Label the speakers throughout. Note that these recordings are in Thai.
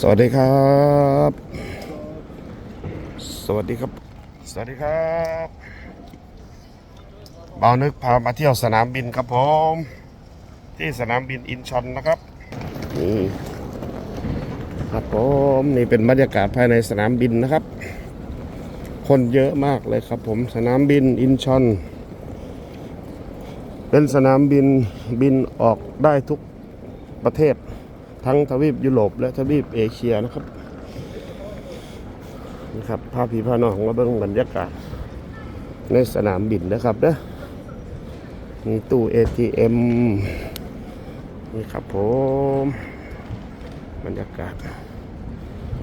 Speaker 1: สวัสดีครับ สวัสดีครับ สวัสดีครับบ่าวนึกพามาเที่ยวสนามบินครับผม ที่สนามบินอินชอนนะครับนี่ครับผมนี่เป็นบรรยากาศภายในสนามบินนะครับ คนเยอะมากเลยครับผมสนามบินอินชอน เป็นสนามบินบินออกได้ทุกประเทศ ทั้งทวีปยุโรปและทวีปเอเชียนะครับนี่ครับภาพพีพาน้องมาเบิ่งบรรยากาศ ในสนามบินนะครับเด้อมีตู้ ATM นี่ครับผมบรรยากาศ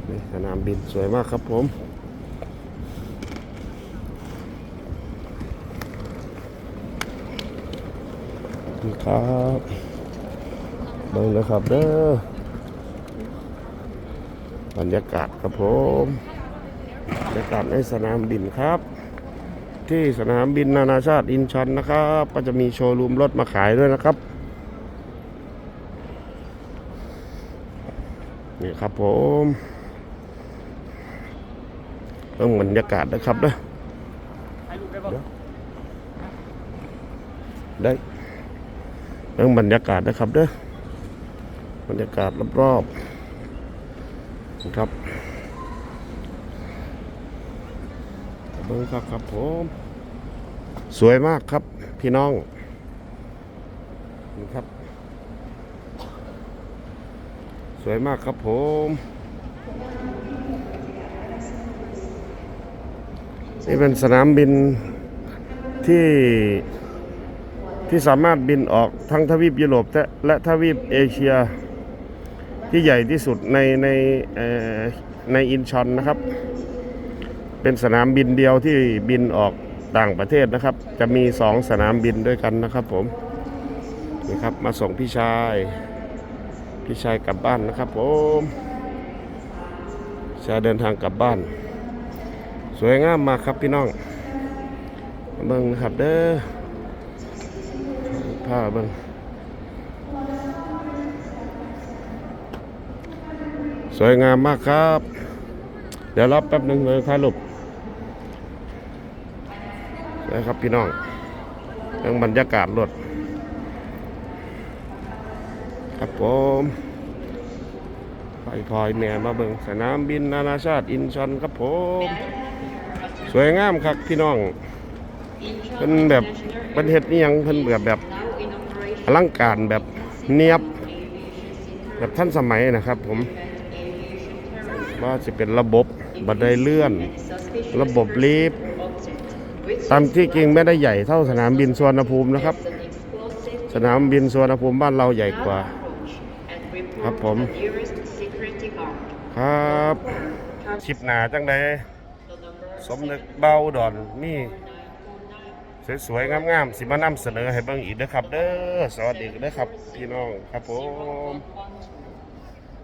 Speaker 1: นี่สนามบินสวยมากครับผมนี่ครับเบิ่งนะครับเด้อ บรรยากาศครับผมบรรยากาศในสนามบินครับ ที่สนามบินนานาชาติอินชอนนะครับ ก็จะมีโชว์รูมรถมาขายด้วยนะครับนี่ครับผมต้องบรรยากาศนะครับนะได้เรื่องบรรยากาศนะครับเด้อบรรยากาศรอบๆ ครับเบิ้งครับครับผมสวยมากครับพี่น้องนี่ครับ สวยมากครับผมนี่เป็นสนามบินที่ที่สามารถบินออกทั้งทวีปยุโรปและและทวีปเอเชีย ที่ใหญ่ที่สุดในในในอินชอนนะครับ เป็นสนามบินเดียวที่บินออกต่างประเทศนะครับ จะมีสองสนามบินด้วยกันนะครับผมนี่ครับมาส่งพี่ชาย พี่ชายกลับบ้านนะครับผมชายเดินทางกลับบ้าน สวยงามมากครับพี่น้องมาเบิ่งนะครับเด้อผ้าเบิ่ง สวยงามมากครับ เดี๋ยวรับแป๊บหนึ่งเลยถ่ายรูปนะครับพี่น้องเรื่องบรรยากาศรถครับผมไปพลอยแม่มาเบิงสนามบินนานาชาติอินชอนครับผม สวยงามครับพี่น้องเป็นแบบเประเทศนี้ยังเพิ่นแบบแบบอลังการแบบเนียบ แบบท่านสมัยนะครับผม ว่าจะเป็นระบบบันไดเลื่อน ระบบลิฟต์ตามที่จริงไม่ได้ใหญ่เท่าสนามบินสุวรรณภูมินะครับ สนามบินสุวรรณภูมิบ้านเราใหญ่กว่า ครับผม ครับคลิปหนาจังใดสมนึกเบาดอนนี่สวยๆงามๆสิมานำเสนอให้เบิ่งอีกเด้อครับ เด้อสวัสดีเด้อครับ พี่น้องครับผม